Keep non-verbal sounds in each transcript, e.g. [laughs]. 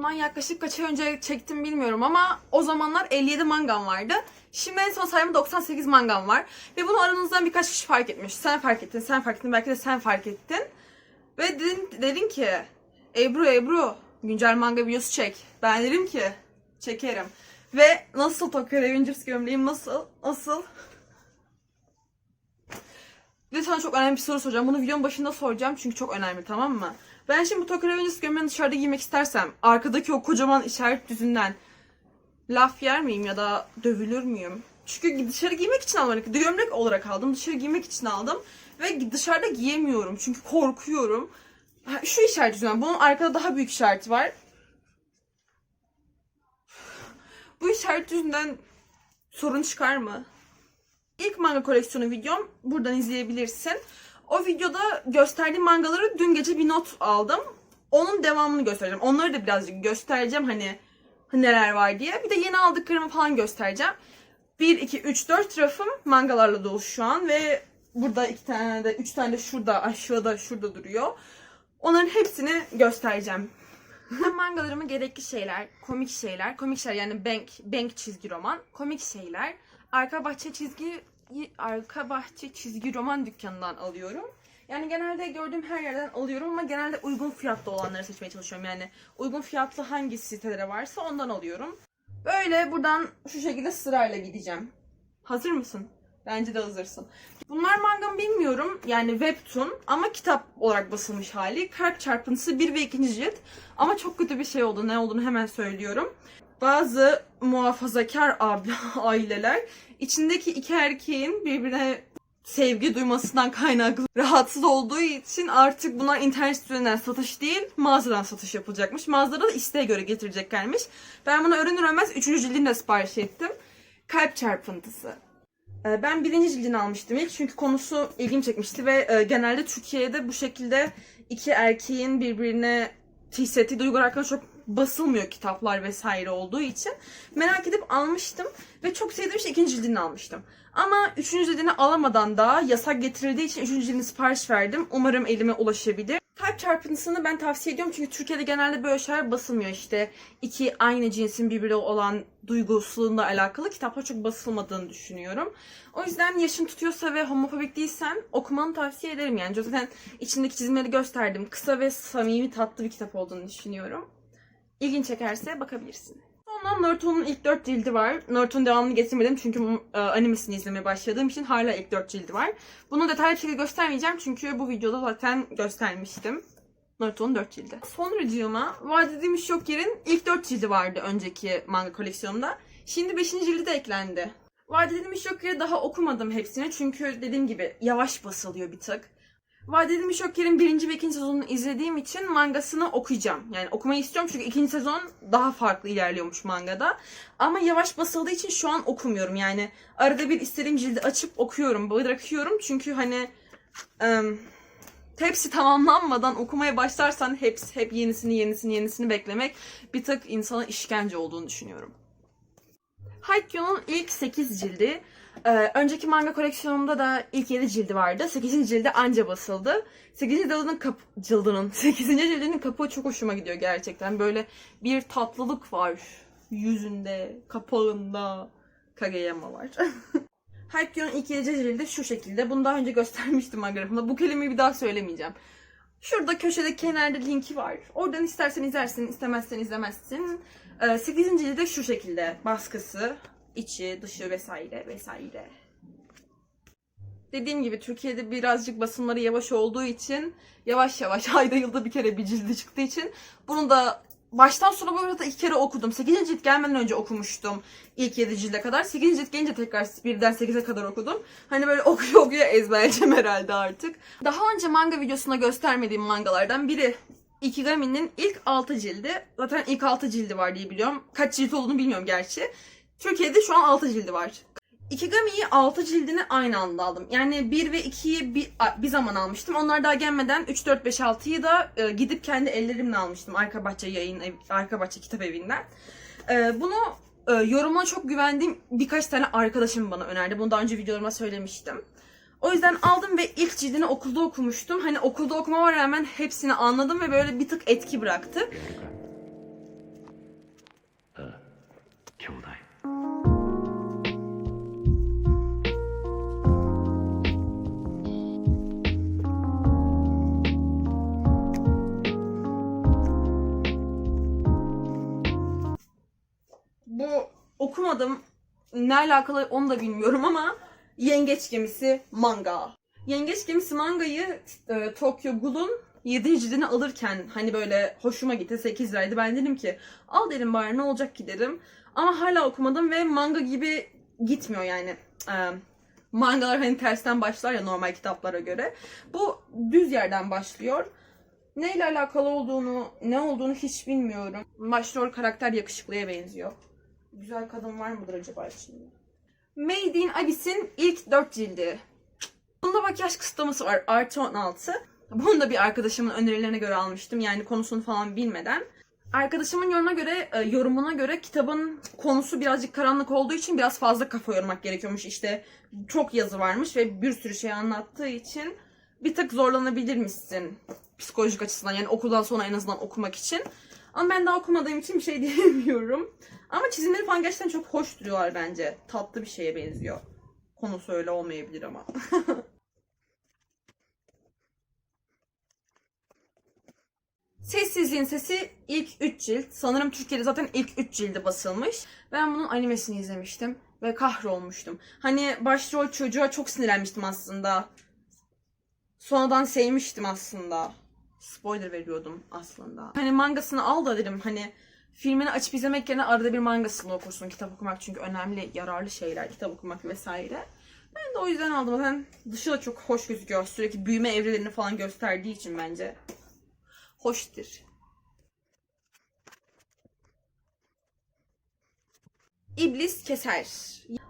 Bundan yaklaşık kaç ay önce çektim bilmiyorum ama o zamanlar 57 mangam vardı. Şimdi en son sayımda 98 mangam var. Ve bunu aranızdan birkaç kişi fark etmiş. Sen fark ettin, sen fark ettin, belki de sen fark ettin. Ve dedin, dedin ki Ebru Ebru güncel manga videosu çek. Ben dedim ki çekerim. Ve nasıl Tokyo Revengers gömleğim nasıl? Nasıl? Bir de sana çok önemli bir soru soracağım. Bunu videonun başında soracağım çünkü çok önemli tamam mı? Ben şimdi bu Tokyo Revengers gömleğini dışarıda giymek istersem arkadaki o kocaman işaret düzünden laf yer miyim ya da dövülür müyüm? Çünkü dışarı giymek için almadım. Gömlek olarak aldım. Dışarı giymek için aldım. Ve dışarıda giyemiyorum. Çünkü korkuyorum. Şu işaret yüzünden. Bunun arkada daha büyük işareti var. Bu işaret yüzünden sorun çıkar mı? İlk manga koleksiyonu videom buradan izleyebilirsin. O videoda gösterdiğim mangaları dün gece bir not aldım. Onun devamını göstereceğim. Onları da birazcık göstereceğim hani neler var diye. Bir de yeni aldıklarımı falan göstereceğim. 1, 2, 3, 4 rafım mangalarla dolu şu an ve burada iki tane de, üç tane de şurada, aşağıda, şurada duruyor. Onların hepsini göstereceğim. Mangalarımı gerekli şeyler, komik şeyler, komik şeyler yani bank, bank çizgi roman, komik şeyler, arka bahçe çizgi arka bahçe çizgi roman dükkanından alıyorum. Yani genelde gördüğüm her yerden alıyorum ama genelde uygun fiyatlı olanları seçmeye çalışıyorum. Yani uygun fiyatlı hangi sitelere varsa ondan alıyorum. Böyle buradan şu şekilde sırayla gideceğim. Hazır mısın? Bence de hazırsın. Bunlar manga mı bilmiyorum. Yani webtoon ama kitap olarak basılmış hali. Kalp çarpıntısı 1 ve 2. cilt. Ama çok kötü bir şey oldu. Ne olduğunu hemen söylüyorum. Bazı muhafazakar [laughs] aileler içindeki iki erkeğin birbirine sevgi duymasından kaynaklı [laughs] rahatsız olduğu için artık bunlar internet üzerinden satış değil mağazadan satış yapılacakmış. Mağazada da isteğe göre getireceklermiş. Ben bunu öğrenir öğrenmez 3. cildini sipariş ettim. Kalp çarpıntısı. Ee, Ben birinci cildini almıştım ilk çünkü konusu ilgimi çekmişti ve e, genelde Türkiye'de bu şekilde iki erkeğin birbirine hissettiği duygular çok basılmıyor kitaplar vesaire olduğu için merak edip almıştım ve çok sevdiğim için ikinci cildini almıştım. Ama üçüncü cildini alamadan da yasak getirildiği için üçüncü cildini sipariş verdim. Umarım elime ulaşabilir. Kalp çarpıntısını ben tavsiye ediyorum çünkü Türkiye'de genelde böyle şeyler basılmıyor işte. iki aynı cinsin birbiri olan duygusalığında alakalı kitaplar çok basılmadığını düşünüyorum. O yüzden yaşın tutuyorsa ve homofobik değilsen okumanı tavsiye ederim yani. Zaten içindeki çizimleri gösterdim. Kısa ve samimi tatlı bir kitap olduğunu düşünüyorum. İlgin çekerse bakabilirsin. Sonra Naruto'nun ilk dört cildi var. Naruto'nun devamını getirmedim çünkü e, animesini izlemeye başladığım için hala ilk dört cildi var. Bunu detaylı bir şekilde göstermeyeceğim çünkü bu videoda zaten göstermiştim. Naruto'nun dört cildi. Sonracığıma Vadide Shokir'in ilk dört cildi vardı önceki manga koleksiyonumda. Şimdi beşinci cildi de eklendi. Vadede Shokir'i daha okumadım hepsini çünkü dediğim gibi yavaş basılıyor bir tık. Vadeli Şoker'in birinci ve ikinci sezonunu izlediğim için mangasını okuyacağım. Yani okumayı istiyorum çünkü ikinci sezon daha farklı ilerliyormuş mangada. Ama yavaş basıldığı için şu an okumuyorum. Yani arada bir istediğim cildi açıp okuyorum, bırakıyorum. Çünkü hani ım, hepsi tamamlanmadan okumaya başlarsan hepsi, hep yenisini yenisini yenisini beklemek bir tık insana işkence olduğunu düşünüyorum. Haikyuu'nun ilk 8 cildi. Ee, önceki manga koleksiyonumda da ilk 7 cildi vardı. 8. cildi anca basıldı. 8. cildinin kap cildinin [laughs] 8. cildinin kapağı çok hoşuma gidiyor gerçekten. Böyle bir tatlılık var yüzünde, kapağında. Kageyama var. [laughs] Haikyuu'nun ilk 7 cildi şu şekilde. Bunu daha önce göstermiştim manga. Bu kelimeyi bir daha söylemeyeceğim. Şurada köşede kenarda linki var. Oradan istersen izlersin, istemezsen izlemezsin. Ee, 8. cildi de şu şekilde. Baskısı, içi, dışı vesaire vesaire. Dediğim gibi Türkiye'de birazcık basımları yavaş olduğu için yavaş yavaş [laughs] ayda yılda bir kere bir cildi çıktığı için bunu da baştan sona bu arada iki kere okudum. 8. cilt gelmeden önce okumuştum ilk 7 cilde kadar. 8. cilt gelince tekrar birden 8'e kadar okudum. Hani böyle [laughs] okuya okuya ezberleyeceğim herhalde artık. Daha önce manga videosunda göstermediğim mangalardan biri Ikigami'nin ilk 6 cildi. Zaten ilk 6 cildi var diye biliyorum. Kaç cilt olduğunu bilmiyorum gerçi. Türkiye'de şu an 6 cildi var. Ikigami'yi 6 cildini aynı anda aldım. Yani 1 ve 2'yi bir, bir zaman almıştım. Onlar daha gelmeden 3, 4, 5, 6'yı da e, gidip kendi ellerimle almıştım. Arka Bahçe yayın, Arka Bahçe kitap evinden. E, bunu e, yorumuna çok güvendiğim birkaç tane arkadaşım bana önerdi. Bunu daha önce videolarıma söylemiştim. O yüzden aldım ve ilk cildini okulda okumuştum. Hani okulda okumama rağmen hepsini anladım ve böyle bir tık etki bıraktı. Okumadım. Ne alakalı onu da bilmiyorum ama Yengeç Gemisi manga. Yengeç Gemisi mangayı e, Tokyo Ghoul'un 7. cildini alırken hani böyle hoşuma gitti 8 liraydı. Ben dedim ki al dedim bari ne olacak ki dedim. Ama hala okumadım ve manga gibi gitmiyor yani. E, mangalar hani tersten başlar ya normal kitaplara göre. Bu düz yerden başlıyor. Neyle alakalı olduğunu, ne olduğunu hiç bilmiyorum. Başrol karakter yakışıklıya benziyor. Güzel kadın var mıdır acaba içinde? Made in Abyss'in ilk 4 cildi. Bunda makyaj kısıtlaması var. Artı 16. Bunu da bir arkadaşımın önerilerine göre almıştım. Yani konusunu falan bilmeden. Arkadaşımın yorumuna göre, e, yorumuna göre kitabın konusu birazcık karanlık olduğu için biraz fazla kafa yormak gerekiyormuş. İşte çok yazı varmış ve bir sürü şey anlattığı için bir tık zorlanabilirmişsin psikolojik açısından. Yani okuldan sonra en azından okumak için. Ama ben daha okumadığım için bir şey [laughs] diyemiyorum. Ama çizimleri falan gerçekten çok hoş duruyorlar bence. Tatlı bir şeye benziyor. Konusu öyle olmayabilir ama. [laughs] Sessizliğin Sesi ilk 3 cilt. Sanırım Türkiye'de zaten ilk 3 cildi basılmış. Ben bunun animesini izlemiştim ve kahrolmuştum. Hani başrol çocuğa çok sinirlenmiştim aslında. Sonradan sevmiştim aslında. Spoiler veriyordum aslında. Hani mangasını al da dedim hani filmini açıp izlemek yerine arada bir mangasını okursun. Kitap okumak çünkü önemli, yararlı şeyler. Kitap okumak vesaire. Ben de o yüzden aldım. Zaten dışı da çok hoş gözüküyor. Sürekli büyüme evrelerini falan gösterdiği için bence hoştur. İblis Keser.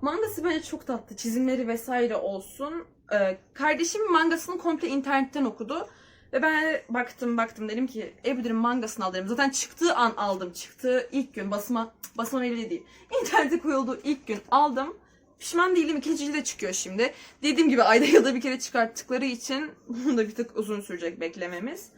Mangası bence çok tatlı. Çizimleri vesaire olsun. Ee, kardeşim mangasını komple internetten okudu. Ve ben baktım baktım dedim ki Ebru mangasını al. Zaten çıktığı an aldım. Çıktığı ilk gün basma basma evli değil. [laughs] İnternete koyulduğu ilk gün aldım. Pişman değilim. ikinci cilde çıkıyor şimdi. Dediğim gibi ayda yılda bir kere çıkarttıkları için [laughs] bunu da bir tık uzun sürecek beklememiz.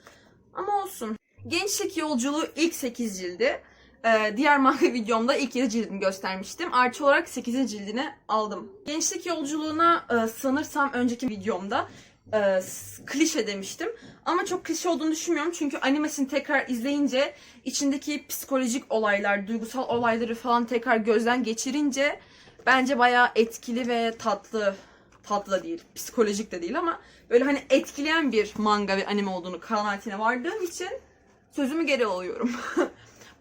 Ama olsun. Gençlik Yolculuğu ilk 8 cildi. Ee, diğer manga [laughs] videomda ilk 7 cildini göstermiştim. Artı olarak 8. cildini aldım. Gençlik Yolculuğuna e, sanırsam önceki videomda e, klişe demiştim. Ama çok klişe olduğunu düşünmüyorum. Çünkü animesini tekrar izleyince içindeki psikolojik olaylar, duygusal olayları falan tekrar gözden geçirince bence bayağı etkili ve tatlı tatlı da değil, psikolojik de değil ama böyle hani etkileyen bir manga ve anime olduğunu kanaatine vardığım için sözümü geri alıyorum. [laughs]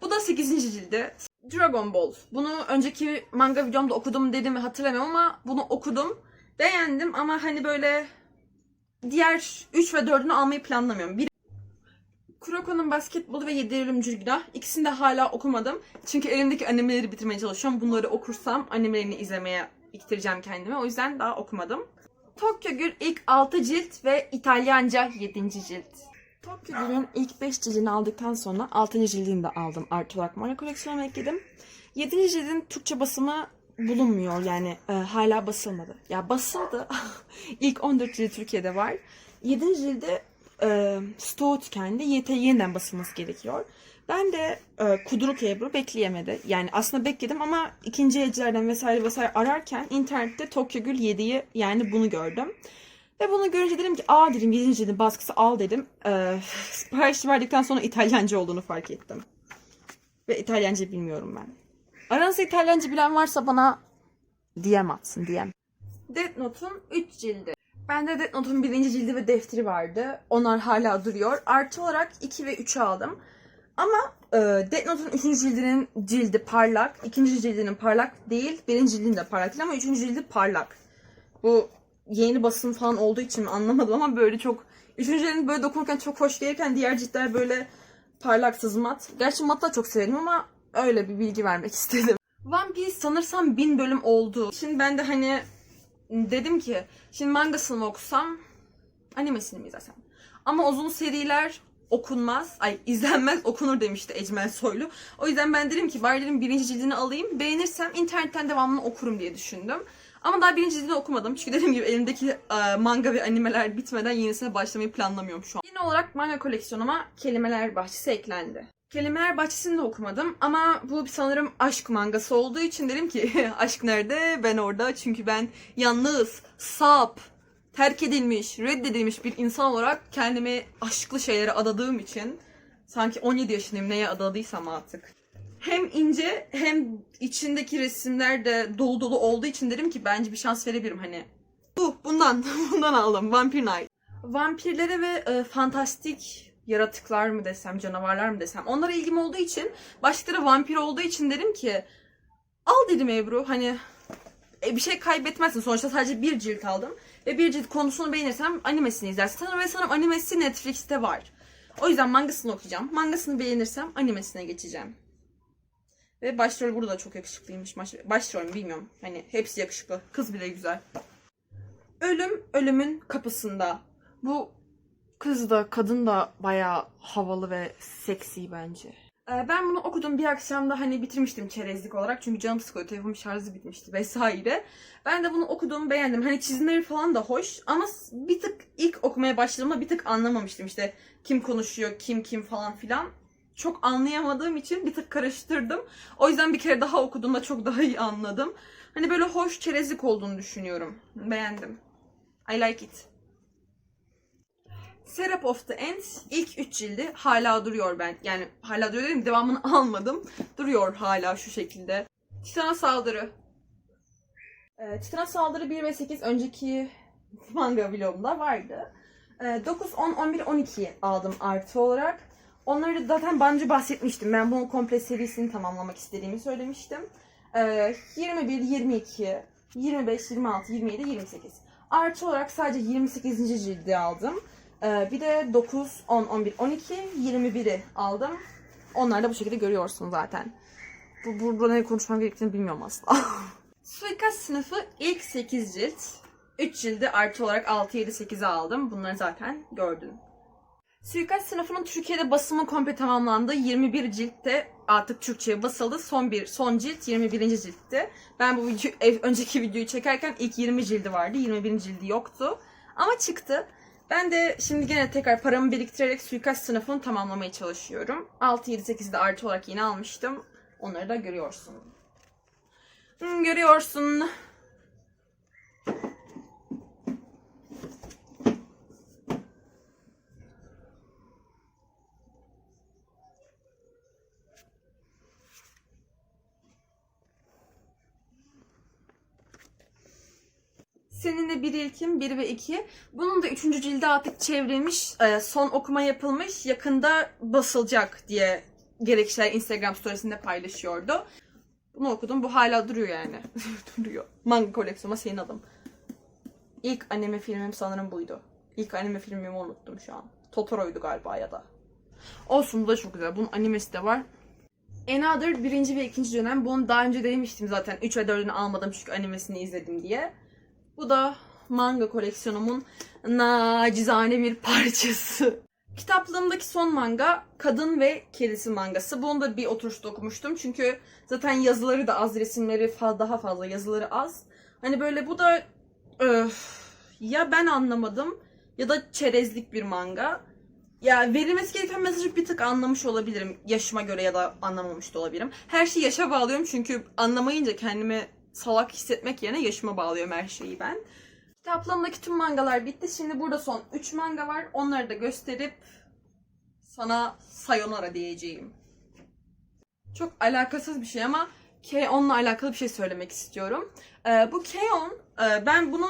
Bu da 8. cildi. Dragon Ball. Bunu önceki manga videomda okudum dedim hatırlamıyorum ama bunu okudum. Beğendim ama hani böyle diğer 3 ve 4'ünü almayı planlamıyorum. Bir Kuroko'nun basketbolu ve 7 ölümcül günah. İkisini de hala okumadım. Çünkü elimdeki animeleri bitirmeye çalışıyorum. Bunları okursam animelerini izlemeye iktireceğim kendime. O yüzden daha okumadım. Tokyo Gül ilk 6 cilt ve İtalyanca 7. cilt. Tokyo Gül'ün ilk 5 cildini aldıktan sonra 6. cildini de aldım. Artı olarak manga koleksiyonuma ekledim. 7. cildin Türkçe basımı bulunmuyor yani e, hala basılmadı. Ya basıldı. [laughs] ilk 14 cildi Türkiye'de var. 7. cildi e, stoğu tükendi. YT yeniden basılması gerekiyor. Ben de e, Kuduruk Ebru bekleyemedi. Yani aslında bekledim ama ikinci elcilerden vesaire vesaire ararken internette Tokyo Gül 7'yi yani bunu gördüm. Ve bunu görünce dedim ki aa dedim 7. cildin baskısı al dedim. E, [laughs] sipariş verdikten sonra İtalyanca olduğunu fark ettim. Ve İtalyanca bilmiyorum ben. Aranızda İtalyanca bilen varsa bana DM atsın DM. Death Note'un 3 cildi. Bende Death Note'un birinci cildi ve defteri vardı. Onlar hala duruyor. Artı olarak 2 ve 3'ü aldım. Ama e, Death Note'un 3. cildinin cildi parlak. 2. cildinin parlak değil. 1. cildinin de parlak değil ama 3. cildi parlak. Bu yeni basın falan olduğu için anlamadım ama böyle çok... 3. cildin böyle dokunurken çok hoş gelirken diğer ciltler böyle parlaksız mat. Gerçi mat da çok severim ama öyle bir bilgi vermek [laughs] istedim. One Piece sanırsam bin bölüm oldu. Şimdi ben de hani dedim ki şimdi mangasını mı okusam animesini mi izlesem? Ama uzun seriler okunmaz, ay [laughs] izlenmez okunur demişti Ecmel Soylu. O yüzden ben dedim ki bari dedim birinci cildini alayım. Beğenirsem internetten devamını okurum diye düşündüm. Ama daha birinci cildini okumadım. Çünkü [laughs] dediğim gibi elimdeki e, manga ve animeler bitmeden yenisine başlamayı planlamıyorum şu an. Yeni olarak manga koleksiyonuma Kelimeler Bahçesi eklendi. Kelimeler Bahçesi'ni de okumadım ama bu sanırım aşk mangası olduğu için dedim ki [laughs] aşk nerede ben orada çünkü ben yalnız, sap, terk edilmiş, reddedilmiş bir insan olarak kendimi aşklı şeylere adadığım için sanki 17 yaşındayım neye adadıysam artık. hem ince hem içindeki resimler de dolu dolu olduğu için dedim ki bence bir şans verebilirim hani. Bu bundan [laughs] bundan aldım Vampire Night. Vampirlere ve e, fantastik yaratıklar mı desem, canavarlar mı desem onlara ilgim olduğu için başlıkları vampir olduğu için dedim ki al dedim Ebru hani e, bir şey kaybetmezsin. Sonuçta sadece bir cilt aldım. Ve bir cilt konusunu beğenirsem animesini izlersin. Sanırım ve sanırım animesi Netflix'te var. O yüzden mangasını okuyacağım. Mangasını beğenirsem animesine geçeceğim. Ve başrol burada da çok yakışıklıymış. Baş, başrol mü bilmiyorum. Hani hepsi yakışıklı. Kız bile güzel. Ölüm ölümün kapısında. Bu kız da kadın da bayağı havalı ve seksi bence. Ee, Ben bunu okudum bir akşamda hani bitirmiştim çerezlik olarak çünkü canım sıkılıyor telefonum şarjı bitmişti vesaire. Ben de bunu okudum beğendim hani çizimleri falan da hoş ama bir tık ilk okumaya başladığımda bir tık anlamamıştım işte kim konuşuyor kim kim falan filan. Çok anlayamadığım için bir tık karıştırdım. O yüzden bir kere daha okuduğumda çok daha iyi anladım. Hani böyle hoş çerezlik olduğunu düşünüyorum. Beğendim. I like it. Serap of the Ends ilk 3 cildi hala duruyor ben. Yani hala duruyor dedim devamını [laughs] almadım. Duruyor hala şu şekilde. Titana Saldırı. Ee, Titana Saldırı 1 ve 8 önceki [laughs] manga vlogumda vardı. Ee, 9, 10, 11, 12 aldım artı olarak. Onları zaten bence bahsetmiştim. Ben bunun komple serisini tamamlamak istediğimi söylemiştim. Ee, 21, 22, 25, 26, 27, 28. Artı olarak sadece 28. cildi aldım. Ee, bir de 9, 10, 11, 12, 21'i aldım. Onlar da bu şekilde görüyorsun zaten. Bu, bu, burada ne konuşmam gerektiğini bilmiyorum asla. [laughs] Suikast sınıfı ilk 8 cilt. 3 cildi artı olarak 6, 7, 8'e aldım. Bunları zaten gördün. Suikast sınıfının Türkiye'de basımı komple tamamlandı. 21 ciltte artık Türkçe'ye basıldı. Son bir son cilt 21. ciltti. Ben bu video, [laughs] önceki videoyu çekerken ilk 20 cildi vardı. 21. cildi yoktu. Ama çıktı. Ben de şimdi gene tekrar paramı biriktirerek suikast sınıfını tamamlamaya çalışıyorum. 6, 7, 8'de artı olarak yine almıştım. Onları da görüyorsun. Hmm, görüyorsun. Seninle bir ilkim 1 ve 2. Bunun da 3. cildi artık çevrilmiş, e, son okuma yapılmış, yakında basılacak diye gerekçeler Instagram storiesinde paylaşıyordu. Bunu okudum. Bu hala duruyor yani. [laughs] duruyor. Manga koleksiyonuma senin adım. İlk anime filmim sanırım buydu. İlk anime filmimi unuttum şu an. Totoro'ydu galiba ya da. Olsun bu da çok güzel. Bunun animesi de var. Another birinci ve ikinci dönem. Bunu daha önce demiştim zaten. 3 ve 4'ünü almadım çünkü animesini izledim diye. Bu da manga koleksiyonumun nacizane bir parçası. Kitaplığımdaki son manga Kadın ve Kedisi mangası. Bunu da bir oturuşta okumuştum. Çünkü zaten yazıları da az, resimleri daha fazla, yazıları az. Hani böyle bu da öf, ya ben anlamadım ya da çerezlik bir manga. Ya verilmesi gereken mesajı bir tık anlamış olabilirim. Yaşıma göre ya da anlamamış da olabilirim. Her şeyi yaşa bağlıyorum çünkü anlamayınca kendimi salak hissetmek yerine yaşıma bağlıyorum her şeyi ben. Kitaplığımdaki tüm mangalar bitti. Şimdi burada son 3 manga var. Onları da gösterip sana sayonara diyeceğim. Çok alakasız bir şey ama K-on'la alakalı bir şey söylemek istiyorum. Ee, bu K-on, e, ben bunu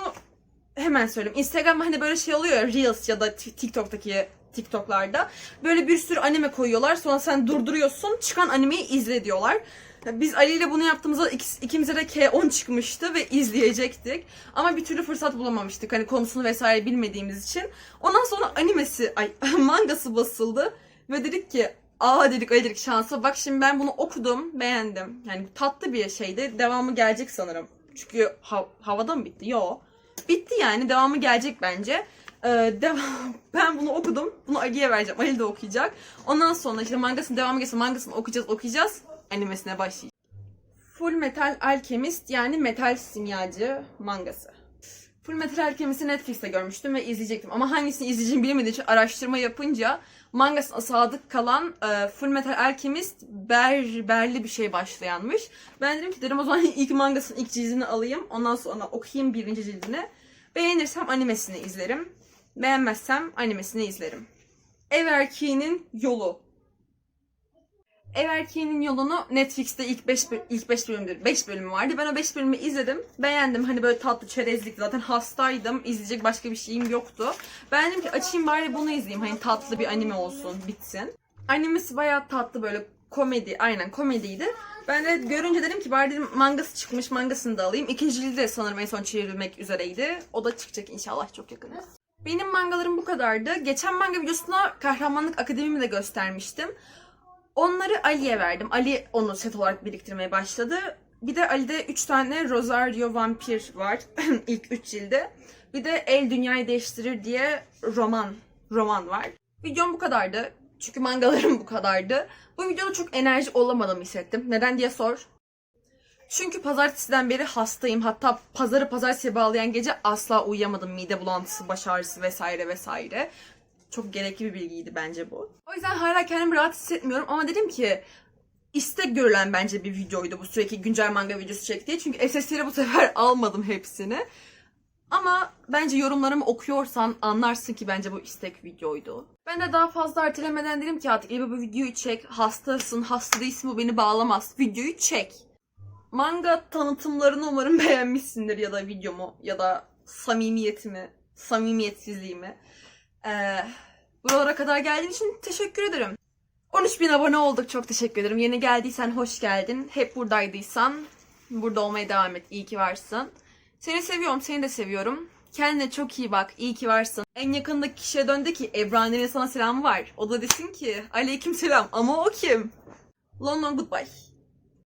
hemen söyleyeyim. Instagram'da hani böyle şey oluyor ya Reels ya da TikTok'taki TikTok'larda. Böyle bir sürü anime koyuyorlar. Sonra sen durduruyorsun. Çıkan animeyi izle diyorlar. Biz Ali ile bunu yaptığımızda ikimize de K10 çıkmıştı ve izleyecektik. Ama bir türlü fırsat bulamamıştık. Hani konusunu vesaire bilmediğimiz için. Ondan sonra animesi, ay [laughs] mangası basıldı. Ve dedik ki aa dedik Ali dedik şansa. Bak şimdi ben bunu okudum, beğendim. Yani tatlı bir şeydi. Devamı gelecek sanırım. Çünkü ha- havada mı bitti? Yo. Bitti yani. Devamı gelecek bence. Ee, [laughs] devam. Ben bunu okudum. Bunu Ali'ye vereceğim. Ali de okuyacak. Ondan sonra işte mangasının devamı gelirse mangasını okuyacağız okuyacağız. Animesine başlayacağız. Full Metal Alchemist yani metal simyacı mangası. Full Metal Alchemist'i Netflix'te görmüştüm ve izleyecektim. Ama hangisini izleyeceğimi bilemediğim için araştırma yapınca mangasına sadık kalan e, Full Metal Alchemist berberli bir şey başlayanmış. Ben dedim ki dedim o zaman [laughs] ilk mangasının ilk cildini alayım. Ondan sonra okuyayım birinci cildini. Beğenirsem animesini izlerim. Beğenmezsem animesini izlerim. Ev erkeğinin yolu. Ev Erkeğinin Yolunu Netflix'te ilk 5 ilk 5 bölümdür. 5 bölümü vardı. Ben o 5 bölümü izledim. Beğendim. Hani böyle tatlı çerezlik zaten hastaydım. İzleyecek başka bir şeyim yoktu. Ben dedim ki açayım bari bunu izleyeyim. Hani tatlı bir anime olsun, bitsin. Animesi bayağı tatlı böyle komedi. Aynen komediydi. Ben de görünce dedim ki bari dedim mangası çıkmış mangasını da alayım. İkinciliği de sanırım en son çevrilmek üzereydi. O da çıkacak inşallah çok yakında. Benim mangalarım bu kadardı. Geçen manga videosuna Kahramanlık Akademimi de göstermiştim. Onları Ali'ye verdim. Ali onu set olarak biriktirmeye başladı. Bir de Ali'de 3 tane Rosario Vampir var. [clears throat] İlk 3 cilde. Bir de El Dünyayı Değiştirir diye roman roman var. Videom bu kadardı. Çünkü mangalarım [laughs] bu kadardı. Bu videoda çok enerji olamadım hissettim. Neden diye sor. Çünkü pazartesiden beri hastayım. Hatta pazarı pazartesiye bağlayan gece asla uyuyamadım. Mide bulantısı, baş ağrısı vesaire vesaire. Çok gerekli bir bilgiydi bence bu. O yüzden hala kendimi rahat hissetmiyorum ama dedim ki istek görülen bence bir videoydu bu sürekli güncel manga videosu çektiği. Çünkü SS'leri bu sefer [laughs] almadım hepsini. Ama bence yorumlarımı okuyorsan anlarsın ki bence bu istek videoydu. Ben de daha fazla ertelemeden dedim ki artık Ebe bu videoyu çek. Hastasın, hasta değilsin bu beni bağlamaz. Videoyu çek. Manga tanıtımlarını umarım [laughs] beğenmişsindir ya da videomu ya da samimiyetimi, samimiyetsizliğimi. Ee, buralara kadar geldiğin için teşekkür ederim. 13 bin abone olduk. Çok teşekkür ederim. Yeni geldiysen hoş geldin. Hep buradaydıysan burada olmaya devam et. İyi ki varsın. Seni seviyorum. Seni de seviyorum. Kendine çok iyi bak. İyi ki varsın. En yakındaki kişiye döndü ki Ebru'nun sana selamı var. O da desin ki aleyküm selam ama o kim? Long long goodbye.